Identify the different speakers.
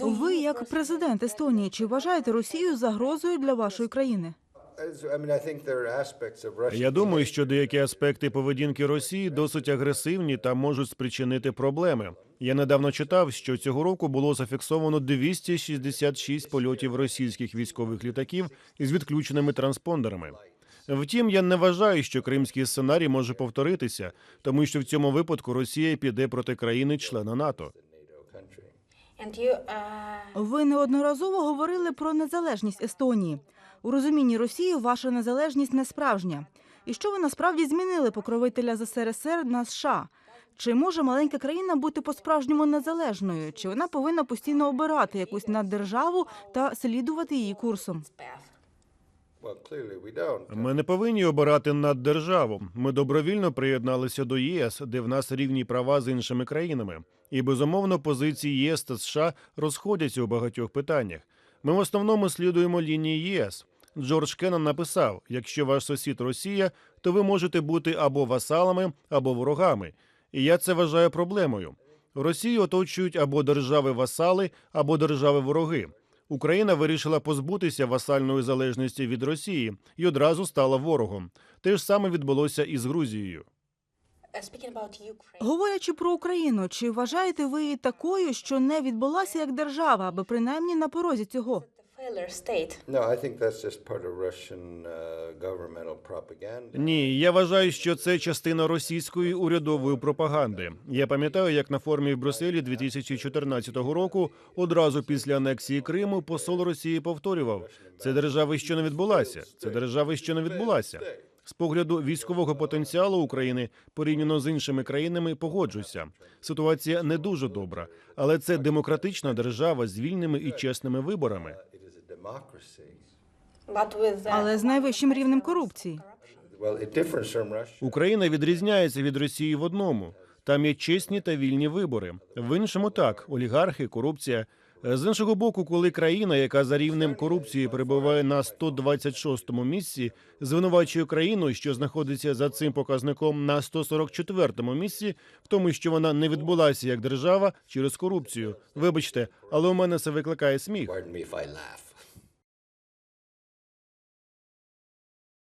Speaker 1: Ви, як президент Естонії, чи вважаєте Росію загрозою для вашої країни?
Speaker 2: Я думаю, що деякі аспекти поведінки Росії досить агресивні та можуть спричинити проблеми. Я недавно читав, що цього року було зафіксовано 266 польотів російських військових літаків із відключеними транспондерами. Втім, я не вважаю, що кримський сценарій може повторитися, тому що в цьому випадку Росія піде проти країни-члена НАТО.
Speaker 1: Ви неодноразово говорили про незалежність Естонії. У розумінні Росії ваша незалежність не справжня. І що ви насправді змінили покровителя з СРСР на США? Чи може маленька країна бути по-справжньому незалежною? Чи вона повинна постійно обирати якусь наддержаву та слідувати її курсом?
Speaker 2: Ми не повинні обирати наддержаву. Ми добровільно приєдналися до ЄС, де в нас рівні права з іншими країнами. І безумовно позиції ЄС та США розходяться у багатьох питаннях. Ми в основному слідуємо лінії ЄС. Джордж Кеннон написав: якщо ваш сусід Росія, то ви можете бути або васалами, або ворогами. І я це вважаю проблемою. Росію оточують або держави-васали, або держави-вороги. Україна вирішила позбутися васальної залежності від Росії і одразу стала ворогом. Те ж саме відбулося і з Грузією.
Speaker 1: Говорячи про Україну, чи вважаєте ви її такою, що не відбулася як держава, аби принаймні на порозі цього?
Speaker 3: No, I think that's just part of Russian uh, governmental propaganda.
Speaker 2: Ні, я вважаю, що це частина російської урядової пропаганди. Я пам'ятаю, як на форумі в Брюсселі 2014 року, одразу після анексії Криму, посол Росії повторював: це держава, що не відбулася. Це держава, що не відбулася. З погляду військового потенціалу України порівняно з іншими країнами погоджуся. Ситуація не дуже добра, але це демократична держава з вільними і чесними виборами.
Speaker 1: Але з найвищим рівнем корупції.
Speaker 2: Україна відрізняється від Росії в одному: там є чесні та вільні вибори. В іншому так олігархи, корупція. З іншого боку, коли країна, яка за рівнем корупції перебуває на 126-му місці, звинувачує країну, що знаходиться за цим показником на 144-му місці, в тому, що вона не відбулася як держава через корупцію. Вибачте, але у мене це викликає сміх.